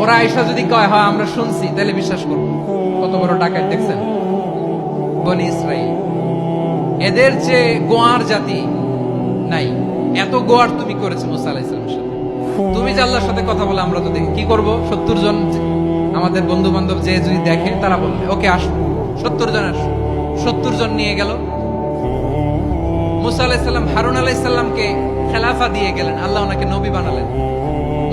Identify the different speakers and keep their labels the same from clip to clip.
Speaker 1: ওরা আয়সা যদি কয়, হয়, আমরা শুনছি, তাহলে বিশ্বাস করব। কত বড় ডাকাত, দেখছেন? বনি ইসরাইল। এদের যে গোয়ার জাতি নাই, এত গোয়ার তুমি করেছ মুসা আলাহ ইসলামের সাথে। তুমি যে আল্লাহর সাথে কথা বলে, আমরা তো দেখি। কি করব? সত্তর জন আমাদের বন্ধু বান্ধব যে যদি দেখে, তারা বলবে, ওকে আসো সত্তর জন আসো সত্তর জন নিয়ে গেল। মুসা আলাইসাল্লাম হারুন আলাইসাল্লামকে খেলাফা দিয়ে গেলেন। আল্লাহ ওনাকে নবী বানালেন।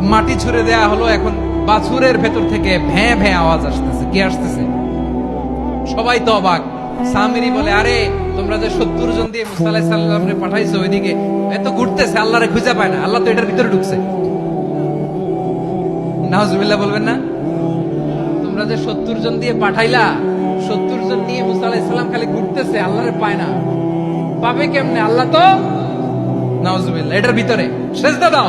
Speaker 1: মাটি ছুঁড়ে দেয়া হলো, এখন বাছুরের ভেতর থেকে ভ্যাঁ ভ্যাঁ আওয়াজ আসতেছে। কি আসতেছে? সবাই তো অবাক। সামিরি বলে, আরে, তোমরা যে সত্তর জন দিয়ে মুসা আলাইহিস সালামরে পাঠাইছো ওইদিকে এত ঘুরতেছে, আল্লাহরে খুঁজে পায় না, আল্লাহ তো এটার ভিতরে ঢুকছে। নাহজুবিল্লাহ বলবেন না? তোমরা যে সত্তর জন দিয়ে পাঠাইলা, সত্তর জন নিয়ে মুসা সালাম খালি ঘুরতেছে, আল্লাহরে পায় না। পাবে কেমনে? আল্লাহ তো নাউজুবিল্লাহ, এটার ভিতরে। সেজদা দাও।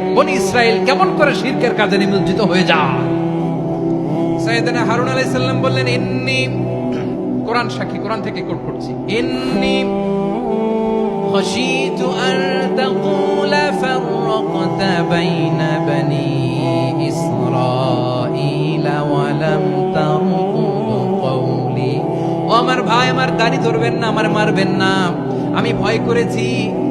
Speaker 1: বনি ইসরায়েল কেমন করে শিরকের কাজে নিমজ্জিত হয়ে যা সাইয়েদনা হারুন আলাইহিস সালাম বললেন ইন্নি কোরআন সাক্ষী কোরআন থেকে কোট করছি ইন্নি خشيت أن تقول فرقت بين بني إسرائيل ولم ترقب قولي ও আমার ভাই আমার দাড়ি ধরবেন না আমার মারবেন না আমি ভয় করেছি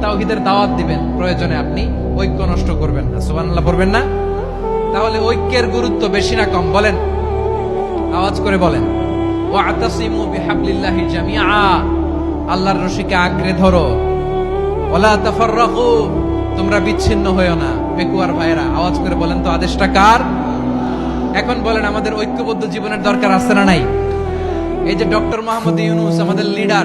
Speaker 1: তাওহিদের দাওয়াত দিবেন। প্রয়োজনে আপনি ঐক্য নষ্ট করবেন না। সুবহানাল্লাহ পড়বেন না? তাহলে ঐক্যের গুরুত্ব বেশি না কম, বলেন। আওয়াজ করে বলেন। ও আতাসিমু বিহাবলিল্লাহি জামিআ। আল্লাহর রশিকে আঁকড়ে ধরো। ওলা তাফাররাকু তোমরা বিচ্ছিন্ন হয়েও না পেকুয়ার ভাইরা আওয়াজ করে বলেন তো, আদেশটা কার? এখন বলেন, আমাদের ঐক্যবদ্ধ জীবনের দরকার আছে না নাই? এই যে ডক্টর মোহাম্মদ ইউনুস, আমাদের লিডার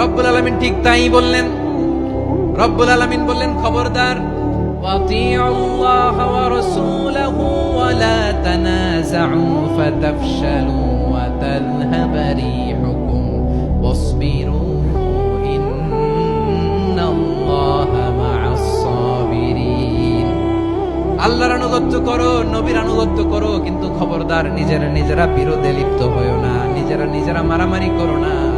Speaker 1: রব্বুল আলমিন ঠিক তাই বললেন। রব্বুল আলমিন বললেন, খবরদার আল্লাহর আনুগত্য করো, নবীর আনুগত্য করো, কিন্তু খবরদার, নিজেরা নিজেরা বিরোধে লিপ্ত হয়েও না, নিজেরা নিজেরা মারামারি করো না।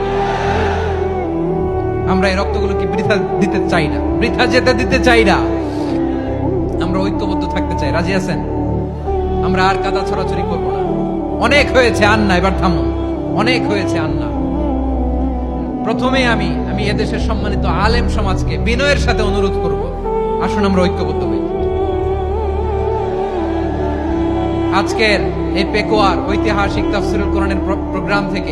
Speaker 1: আমরা এই রক্তগুলো কি বৃথা দিতে চাই না। বৃথা যেতে দিতে চাই না। আমরা ঐক্যবদ্ধ থাকতে চাই। রাজি আছেন? আমরা আর কাদা ছড়াছড়ি করব না। অনেক হয়েছে আন্না, এবার থামো অনেক হয়েছে আন্না। প্রথমে আমি আমি এদেশের সম্মানিত আলেম সমাজকে বিনয়ের সাথে অনুরোধ করব। আসুন আমরা ঐক্যবদ্ধ হই। আজকের এই পেকোয়ার ঐতিহাসিক তাফসিরুল কোরআনের প্র- প্রোগ্রাম থেকে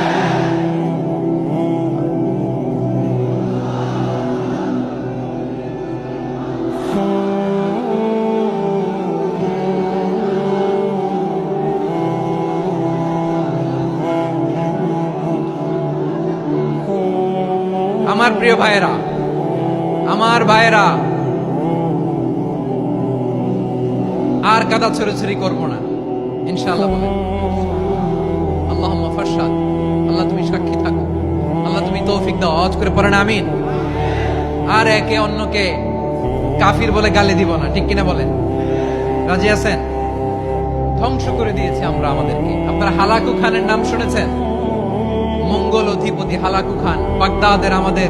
Speaker 1: প্রিয় ভাইয়েরা, আমার ভাইয়েরা, আর কাদা ছড়াছড়ি করব না। ইনশাআল্লাহ বলেন। আল্লাহ ফারসাদ আল্লাহ তুমি সাক্ষী থাকো। আল্লাহ তুমি তৌফিক দাও। আওয়াজ করে পড়েন, আমিন। আর একে অন্যকে কাফির বলে গালি দিব না, ঠিক কিনা বলেন? রাজি আছেন? ধ্বংস করে দিয়েছে আমরা আমাদেরকে। আপনারা হালাকু খানের নাম শুনেছেন? মঙ্গল অধিপতি হালাকু খান, বাগদাদের আমাদের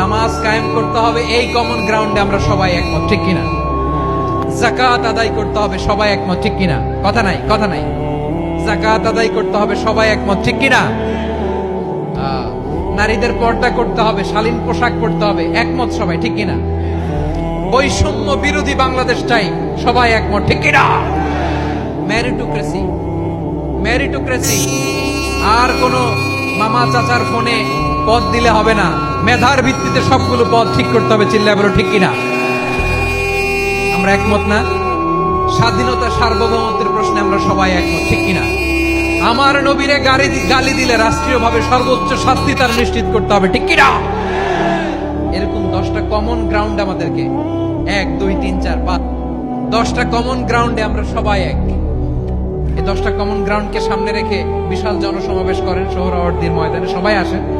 Speaker 1: নামাজ কায়েম করতে হবে, এই কমন গ্রাউন্ডে আমরা সবাই একমত, ঠিক কিনা? জাকাত আদায় করতে হবে, সবাই একমত, ঠিক কিনা? কথা নাই কথা নাই। জাকাত আদায় করতে হবে, সবাই একমত, ঠিক কিনা? নারীদের পর্দা করতে হবে, শালীন পোশাক পরতে হবে, একমত সবাই, ঠিক কিনা? বৈষম্য বিরোধী বাংলাদেশ চাই, সবাই একমত, ঠিক কিনা? ম্যারিটোক্রেসি ম্যারিটোক্রেসি আর কোন মামা চাচার ফোনে পদ দিলে হবে না। মেধার ভিত্তিতে সবগুলো পদ ঠিক করতে হবে চিল্লা বলো, ঠিক কিনা? আমরা একমত না? স্বাধীনতা সার্বভৌমত্বের প্রশ্নে আমরা সবাই একমত, ঠিক কিনা? আমার নবীরে গাড়ি গালি দিলে রাষ্ট্রীয়ভাবে সর্বোচ্চ শাস্তি তার নিশ্চিত করতে হবে, ঠিক কিনা? এরকম দশটা কমন গ্রাউন্ড আমাদেরকে। এক, দুই, তিন, চার, পাঁচ। দশটা কমন গ্রাউন্ডে আমরা সবাই এক। এই দশটা কমন গ্রাউন্ডকে সামনে রেখে বিশাল জনসমাবেশ করেন সোহরাওয়ার্দীর ময়দানে সবাই আসেন।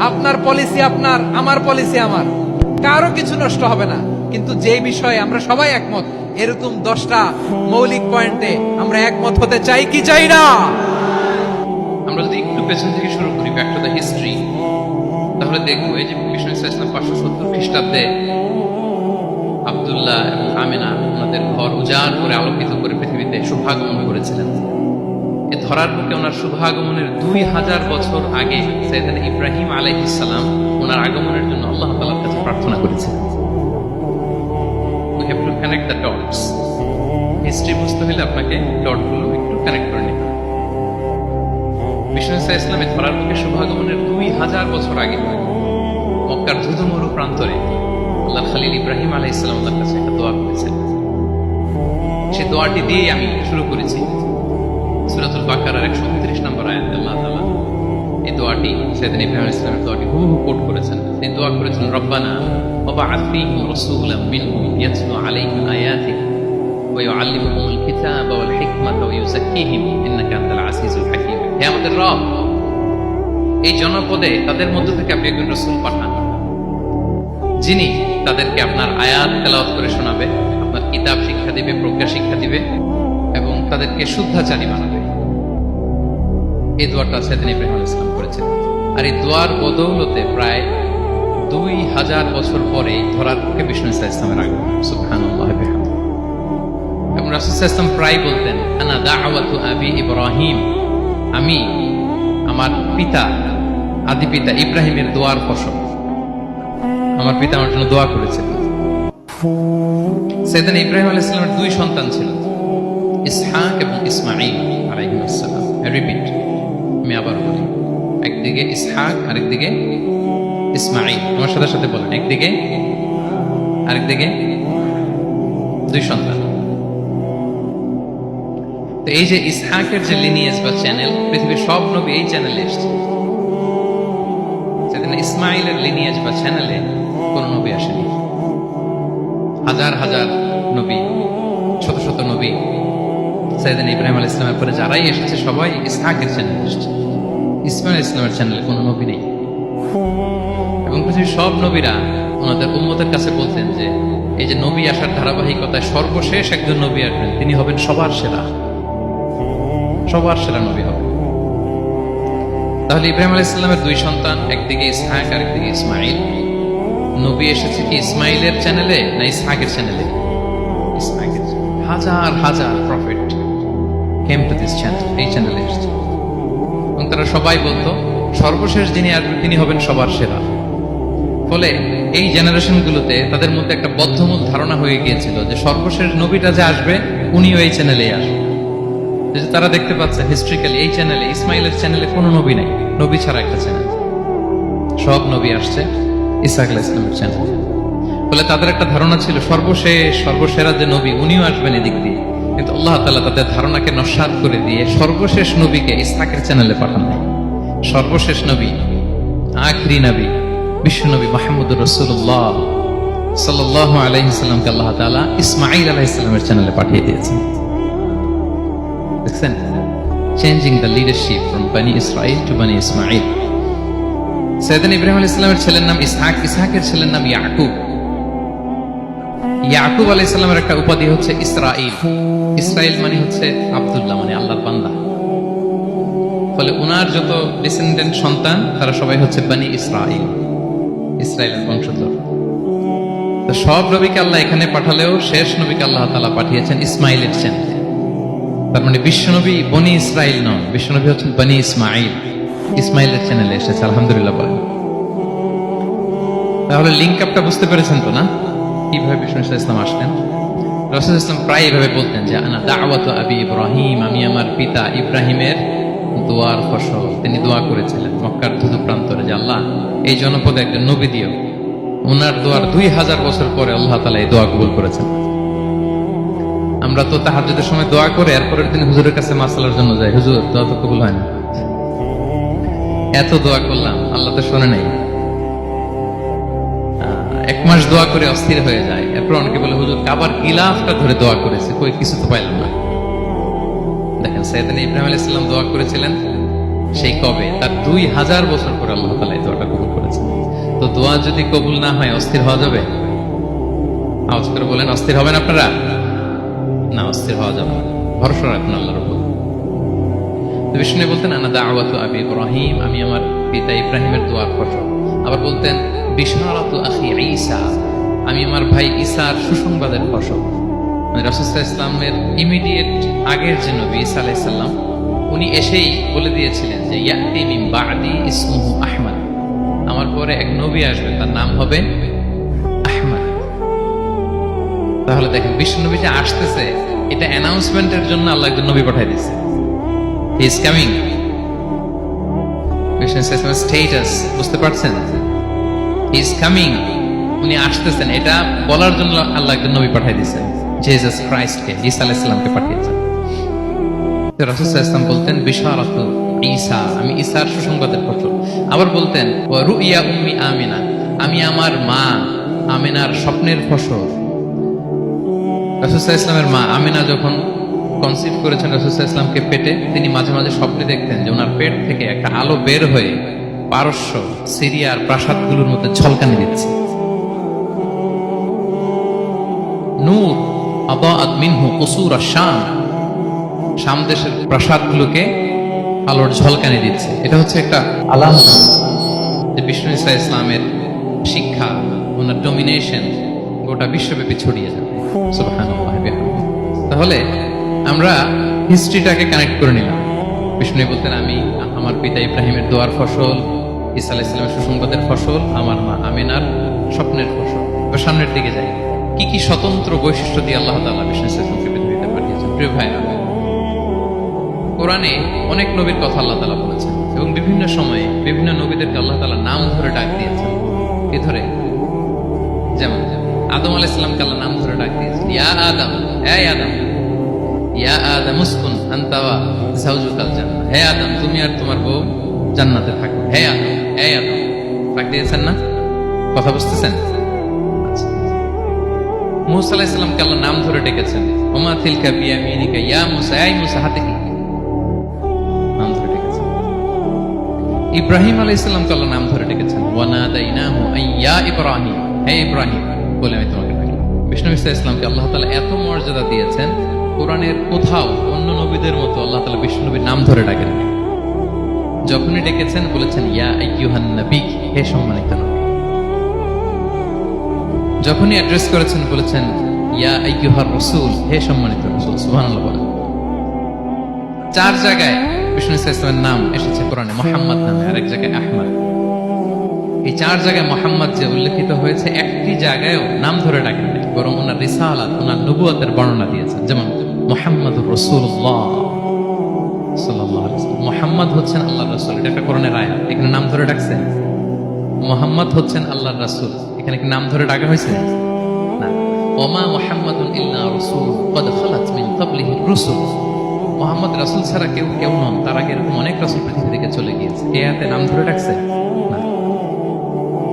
Speaker 1: আপনার পলিসি আপনার, আমার পলিসি আমার। কারও কিছু নষ্ট হবে না। কিন্তু যে বিষয়ে আমরা সবাই একমত, এরকম দশটা মৌলিক পয়েন্টে আমরা একমত হতে চাই কি চাই না?
Speaker 2: আমরা যদি একটু পেছন থেকে শুরু করি ব্যাক টু দ্য হিস্ট্রি তাহলে দেখব এই যে বিষ্ণু ইসলাম পাঁচশো সত্তর খ্রিস্টাব্দে আবদুল্লাহ এবং আমেনা ওনাদের ঘর উজাড় করে, আলোকিত করে পৃথিবীতে শুভাগমন করেছিলেন। এ ধরার বুকে ওনার শুভাগমনের দুই হাজার বছর আগে সৈয়দান ইব্রাহিম আলাইহিসসালাম ওনার আগমনের জন্য আল্লাহ তালার কাছে প্রার্থনা to connect the dots history বুঝতে হলে আপনাকে ডটগুলো একটু কানেক্ট করে নিতে বিষ্ণু ধরার মুখে শুভাগমনের দুই হাজার বছর আগে মক্কার ধুধুমরু প্রান্তরে আল্লাহ খালিল ইব্রাহিম আলাহ ইসলাম কাছে একটা দোয়া করেছেন। সে দোয়াটি দিয়েই আমি শুরু করেছি। সুরাতুল বাকারার একশো উনত্রিশ নম্বর আয়াত আল্লাহ তাআলা এই দোয়াটি সেদিন ইব্রাহিম আলাইহিস সালামের দোয়াটি কোট করেছেন। তিনি দোয়া করেছেন, রব্বানা রাসূলাম মিনহুম আলাইহিম ওয়া কিতাবা ওয়াল ওয়া ইন্নাকা আনতাল আজিজুল হে আমাদের রব, এই জনপদে তাদের মধ্য থেকে আপনি একজন রসুল পাঠান, যিনি তাদেরকে আপনার আয়াত তেলাওয়াত করে শোনাবে, আপনার কিতাব শিক্ষা দিবে, প্রজ্ঞা শিক্ষা দিবে এবং তাদেরকে শুদ্ধাচারী বানাবে। এই দোয়াটা সেদিন ইব্রাহিম ইসলাম সালাম করেছিলেন। আর এই দোয়ার বদৌলতে প্রায় দুই হাজার বছর পরে ধরার পক্ষে বিষ্ণু ইসলাম ইসলামের আগমন সুবহানাল্লাহ এবং রাসূল ওয়াসাল্লাম প্রায় বলতেন, আনা দা দাআওয়াতু আবি ইব্রাহিম। আমি আমার পিতা, আদি পিতা ইব্রাহিমের দোয়ার ফসল। আমার পিতা আমার জন্য দোয়া করেছিলেন। সেদিন ইব্রাহিম আলাইহিস সালামের দুই সন্তান ছিল, ইসহাক এবং ইসমাঈল আলাইহিস সালাম রিপিট আমি আবার বলি। একদিকে ইসহাক, আরেকদিকে ইসমাঈল। আমার সাথে সাথে বলেন, একদিকে, আরেকদিকে দুই সন্তান। তো এই যে ইসহাকের যে লিনিয়েজ বা চ্যানেল পৃথিবীর সব নবী এই চ্যানেলে এসছে। সেদিন ইসমাইলের লিনিয়েজ বা চ্যানেলে কোন নবী আসেনি। হাজার হাজার নবী, শত শত নবী। সাইদিন ইব্রাহিম আল ইসলামের পরে যারাই এসেছে, সবাই ইসহাকের চ্যানেলে এসেছে। ইসমাইল ইসলামের চ্যানেলে কোনো নবী নেই। এবং পৃথিবীর সব নবীরা ওনাদের উম্মতের কাছে বলতেন যে, এই যে নবী আসার ধারাবাহিকতায় সর্বশেষ একজন নবী আসবেন, তিনি হবেন সবার সেরা। সবার সেরা নবী হবে তাহলে ইব্রাহিম আলাইহিস সালামের দুই সন্তান, একদিকে ইসহাক আর একদিকে ইসমাইল নবী এসেছে কি ইসমাইলের চ্যানেলে না ইসহাকের চ্যানেলে হাজার হাজার profit came to this channel এই চ্যানেলে এসেছে। এবং তারা সবাই বলতো, সর্বশেষ যিনি আসবেন তিনি হবেন সবার সেরা। ফলে এই জেনারেশন গুলোতে তাদের মধ্যে একটা বদ্ধমূল ধারণা হয়ে গিয়েছিল যে সর্বশেষ নবীটা যে আসবে, উনিও এই চ্যানেলেই আসবে। তারা দেখতে পাচ্ছে হিস্ট্রিক্যালি এই চ্যানেলে ইসমাইলের চ্যানেলে কোনো নবী নাই, নবী ছাড়া একটা চ্যানেল সব নবী আসছে ইসাক ইসলামের চ্যানেল ফলে তাদের একটা ধারণা ছিল, সর্বশেষ, সর্বসেরা যে নবী, উনিও আসবেন এদিক দিয়ে। কিন্তু আল্লাহ তাআলা তাদের ধারণাকে নস্বাত করে দিয়ে সর্বশেষ নবীকে ইসহাকের চ্যানেলে পাঠান। সর্বশেষ নবী, আখরি নবী, বিশ্ব নবী মাহমুদুর রসুল্লাহ সাল্লাহ আলাইহিসাল্লামকে আল্লাহ তাআলা ইসমাইল চ্যানেলে পাঠিয়ে দিয়েছেন। দেখছেন? Changing the leadership from Bani Israel to Bani Ismail Ibrahim ছেলের নাম ইসহাক, ইসহাকের ছেলের নাম ইয়াকুব। ইয়াকুব আলাইহিস সালামের একটা উপাধি হচ্ছে ইসরাইল ইসরাইল মানে হচ্ছে আব্দুল্লাহ মানে আল্লাহর বান্দা। ফলে উনার যত ডিসেন্ডেন্ট সন্তান, তারা সবাই হচ্ছে বানি ইসরাইল ইসরায়েলের বংশধর। সব নবীকে আল্লাহ এখানে পাঠালেও শেষ নবীকে আল্লাহ তাআলা পাঠিয়েছেন ইসমাইলের চ্যানেলে তার মানে বিশ্বনবী বনি ইসরাইল নন, বিশ্বনবী হচ্ছেন বনি ইসমাইল ইসমাইলের চ্যানেলে এসেছে, আলহামদুলিল্লাহ বলেন। তাহলে লিঙ্ক আপটা বুঝতে পেরেছেন তো না? কীভাবে বিষ্ণু ইসা ইসলাম আসলেন। রসুল ইসলাম প্রায় এভাবে বলতেন যে, আনা দাওয়াত আবি ইব্রাহিম, আমি আমার পিতা ইব্রাহিমের দোয়ার ফসল। তিনি দোয়া করেছিলেন মক্কার ধুধু প্রান্তরে যে, আল্লাহ, এই জনপদে একজন নবী দিও। ওনার দোয়ার দুই হাজার বছর পরে আল্লাহ তালা এই দোয়া কবুল করেছেন। আমরা তো তাহাজ্জুদের সময় দোয়া করে এরপরের দিন হুজুরের কাছে মাসালার জন্য যাই। হুজুর, দোয়া তো কবুল হয় না। এত দোয়া করলাম, আল্লাহ তো শোনে নাই। মাস দোয়া করে অস্থির হয়ে যায়। এরপর অনেকে বলে, হুজুর, কাবার গিলাফটা ধরে দোয়া করেছে। কই, কিছু তো পাইলাম না। দেখেন, সৈয়দান ইব্রাহিম আলাইহিস সালাম দোয়া করেছিলেন সেই কবে। তার দুই হাজার বছর পরে আল্লাহ তালা এই দোয়াটা কবুল করেছেন। তো দোয়া যদি কবুল না হয়, অস্থির হওয়া যাবে? আওয়াজ করে বলেন, অস্থির হবেন আপনারা? না, অস্থির হওয়া যাবে ভরসা রাখুন আল্লাহর উপর। বিষ্ণু বলতেন, আনা দাওয়াত আবি ইব্রাহিম। আমি আমার পিতা ইব্রাহিমের দোয়ার ফসল আবার বলতেন আখি ঈসা, আমি আমার ভাই ঈসার সুসংবাদের ফসল। মানে ইসলামের ইমিডিয়েট আগের যে নবী ঈসা আলাইহিস সালাম, উনি এসেই বলে দিয়েছিলেন যে, ইয়াতি মিন বাদি ইসমুহু আহমদ। আমার পরে এক নবী আসবে, তার নাম হবে আহমদ। তাহলে দেখেন, বিশ্ব নবী যে আসতেছে, এটা অ্যানাউন্সমেন্টের জন্য আল্লাহ একজন নবী পাঠিয়ে দিয়েছে। ইজ কামিং বিষ্ণু স্টেটাস বুঝতে পারছেন? ইজ কামিং উনি আসতেছেন। এটা বলার জন্য আল্লাহ একজন নবী পাঠিয়ে দিয়েছেন। জেসাস ক্রাইস্টকে ঈসা আলাইহিস সালামকে পাঠিয়েছেন। রাসূল সাল্লাল্লাহু বলতেন, বিশারাতু ঈসা। আমি ঈসার সুসংবাদের ফসল আবার বলতেন, ওয়া রুইয়া উম্মি আমিনা। আমি আমার মা, আমিনার স্বপ্নের ফসল। রাসুসাহ ইসলামের মা আমিনা যখন কনসিভ করেছেন রাসুসাহ ইসলামকে পেটে তিনি মাঝে মাঝে স্বপ্নে দেখতেন যে ওনার পেট থেকে একটা আলো বের হয়ে পারস্য সিরিয়ার প্রাসাদগুলোর মধ্যে ঝলকানি দিচ্ছে। নূর আদাআত মিনহু কুসুর শাম শাম প্রাসাদগুলোকে আলোর ঝলকানি দিচ্ছে। এটা হচ্ছে একটা আলাম যে বিষ্ণু ইসা ইসলামের শিক্ষা ওনার ডমিনেশন গোটা বিশ্বব্যাপী ছড়িয়ে যাবে। তাহলে আমরা হিস্ট্রিটাকে কানেক্ট করে নিলাম। বিষ্ণু বলতেন, আমি আমার পিতা ইব্রাহিমের দোয়ার ফসল ইসা আলাইসলামের সুসংবাদের ফসল, আমার মা আমিনার স্বপ্নের ফসল। এবার সামনের দিকে যাই। কি কি স্বতন্ত্র বৈশিষ্ট্য দিয়ে আল্লাহ তাআলা বিষ্ণু ইসলামকে পৃথিবীতে পাঠিয়েছেন প্রিয় ভাইরা কোরআনে অনেক নবীর কথা আল্লাহ তালা বলেছেন এবং বিভিন্ন সময়ে বিভিন্ন নবীদেরকে আল্লাহ তালা নাম ধরে ডাক দিয়েছেন। কি ধরে যেমন আদম আলাহ ইসলামকে আল্লাহ নাম ধরে ডাক দিয়েছেন। ইয়া আদম, হে আদম, ইয়া আদম উসকুন আন্তাওয়া জাউজুকাল জান্নাহ। হে আদম, তুমি আর তোমার বউ জান্নাতে থাকো। হে আদম কথা বুঝতেছেন? আল্লাহ নাম ধরে ডেকেছেন। ওমা থিলকা বিয়ামিনিকা, ইয়া মুসা মুসা, হাতে কি? নাম ধরে ডেকেছেন। ইব্রাহিম আলাইহিস সালামকে আল্লাহ নাম ধরে ডেকেছেন। ওয়ানাদাইনাহু আইয়া ইব্রাহিম। হে ইব্রাহিম, বলে আমি তোমাকে বিষ্ণু ইসা ইসলামকে আল্লাহ তাআলা এত মর্যাদা দিয়েছেন, কোরআনের কোথাও অন্য নবীদের মতো আল্লাহ তাআলা বিষ্ণু নবীর নাম ধরে ডাকেন যখনই ডেকেছেন, বলেছেন, ইয়া আইয়ুহান নবী, হে সম্মানিত নবী। যখনই অ্যাড্রেস করেছেন, বলেছেন, ইয়া আইয়ুহার রাসূল, হে সম্মানিত রাসূল, সুবহানাল্লাহ বলেন। চার জায়গায় বিষ্ণু ইসলামের নাম এসেছে কোরআনে, মোহাম্মদ নামে, আরেক জায়গায় আহমদ। এই চার জায়গায় মোহাম্মদ যে উল্লেখিত হয়েছে, একটি জায়গায়ও নাম ধরে ডাকেন নাই, বরং ওনার রিসালাত, ওনার নবুয়াতের বর্ণনা দিয়েছেন। যেমন মোহাম্মদ রসুল্লাহ ওয়াসাল্লাম। মোহাম্মদ হচ্ছেন আল্লাহর রাসূল। এটা একটা কোরআনের আয়াত এখানে নাম ধরে ডাকছেন মোহাম্মদ হচ্ছেন আল্লাহর রাসূল। এখানে কি নাম ধরে ডাকা হয়েছে? ওমা মোহাম্মদুন ইল্লা রাসূল, কদ খালাত মিন ক্বাবলিহি রুসুল। মোহাম্মদ রাসূল ছাড়া কেউ কেউ নন। তার আগে এরকম অনেক রাসূল পৃথিবী থেকে চলে গিয়েছে। এ নাম ধরে ডাকছে?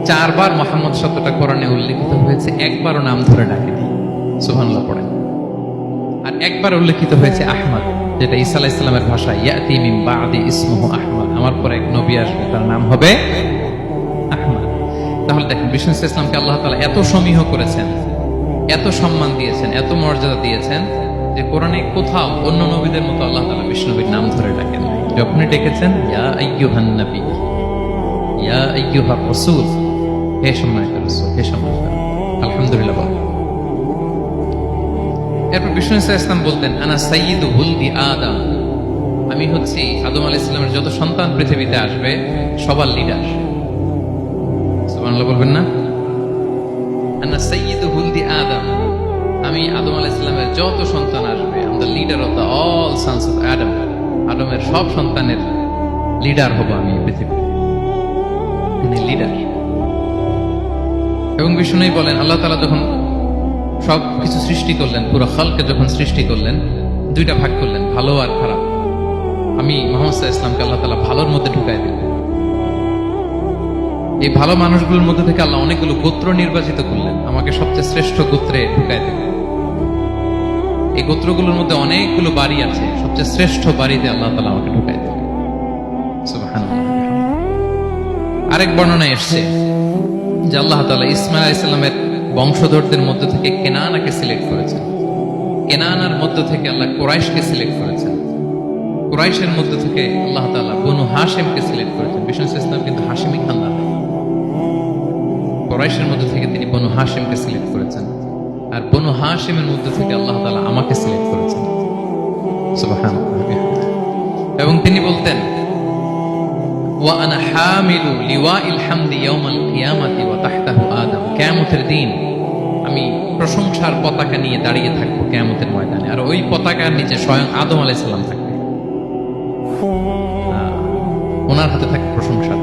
Speaker 2: চারবার মোহাম্মদ শব্দটা কোরআনে উল্লেখিত হয়েছে। একবারও নাম ধরে ডাকেনি। সুবহানাল্লাহ পড়েন। আর একবার উল্লেখিত হয়েছে আহমদ। যেটা ঈসা আলাইহিস সালামের ভাষা ইয়াতি ইসমুহু আহমদ। আমার পরে এক নবী আসবে, তার নাম হবে আহমদ। তাহলে দেখেন, বিষ্ণু ইসলামকে আল্লাহ তাআলা এত সমীহ করেছেন, এত সম্মান দিয়েছেন, এত মর্যাদা দিয়েছেন যে কোরআনে কোথাও অন্য নবীদের মতো আল্লাহ তালা বিষ্ণু নবীর নাম ধরে ডাকেন যখনই ডেকেছেন, ইয়া আইয়ুহান নবী, ইয়া আইয়ুহার রাসূল, হে সম্মানিত হে সম্মানিত আলহামদুলিল্লাহ এরপর বিষ্ণু ইসলাম বলতেন আনা সাইয়িদু হুলদি আমি হচ্ছি আদম আলাইহিস সালামের যত সন্তান পৃথিবীতে আসবে, সবার লিডার বলবেন না? আনা সাইয়িদু হুলদি আদম। আমি আদম আলাইহিস সালামের যত সন্তান আসবে am the leader of the all sons of Adam আদমের সব সন্তানের লিডার হব আমি পৃথিবীতে। লিডার এবং বিষ্ণুই বলেন, আল্লাহ তাআলা যখন সব কিছু সৃষ্টি করলেন, পুরো খালকে যখন সৃষ্টি করলেন, দুইটা ভাগ করলেন, ভালো আর খারাপ। আমি মোহাম্মদ ইসলামকে আল্লাহ তালা ভালোর মধ্যে ঢুকাই দিলেন। এই ভালো মানুষগুলোর মধ্যে থেকে আল্লাহ অনেকগুলো গোত্র নির্বাচিত করলেন, আমাকে সবচেয়ে শ্রেষ্ঠ গোত্রে ঢুকাই দিলেন। এই গোত্রগুলোর মধ্যে অনেকগুলো বাড়ি আছে, সবচেয়ে শ্রেষ্ঠ বাড়িতে আল্লাহ তালা আমাকে ঢুকাই দিলেন। আরেক বর্ণনা এসছে যে আল্লাহ তালা ইসমাইল আলাইহিস সালামের বংশধরদের মধ্য থেকে কেনানাকে সিলেক্ট করেছেন। কেনানার মধ্য থেকে আল্লাহ কোরাইশকে সিলেক্ট করেছেন। কোরাইশের মধ্য থেকে আল্লাহ তালা বনু হাসেমকে সিলেক্ট করেছেন। বিষ্ণু ইসলাম কিন্তু হাসেমি খান্দা কোরাইশের মধ্য থেকে তিনি বনু হাসেমকে সিলেক্ট করেছেন। আর বনু হাসেমের মধ্য থেকে আল্লাহ তালা আমাকে সিলেক্ট করেছেন। এবং তিনি বলতেন, ওয়া আনা হামিলু লিওয়া ইল হামদি ইয়াউমাল কিয়ামাতি ওয়া তাহতাহু কিয়ামতের দিন আমি প্রশংসার পতাকা নিয়ে দাঁড়িয়ে থাকব কিয়ামতের ময়দানে। আর ওই পতাকার নিচে স্বয়ং আদম আলাইসাল্লাম থাকবে। ওনার হাতে থাকে প্রশংসার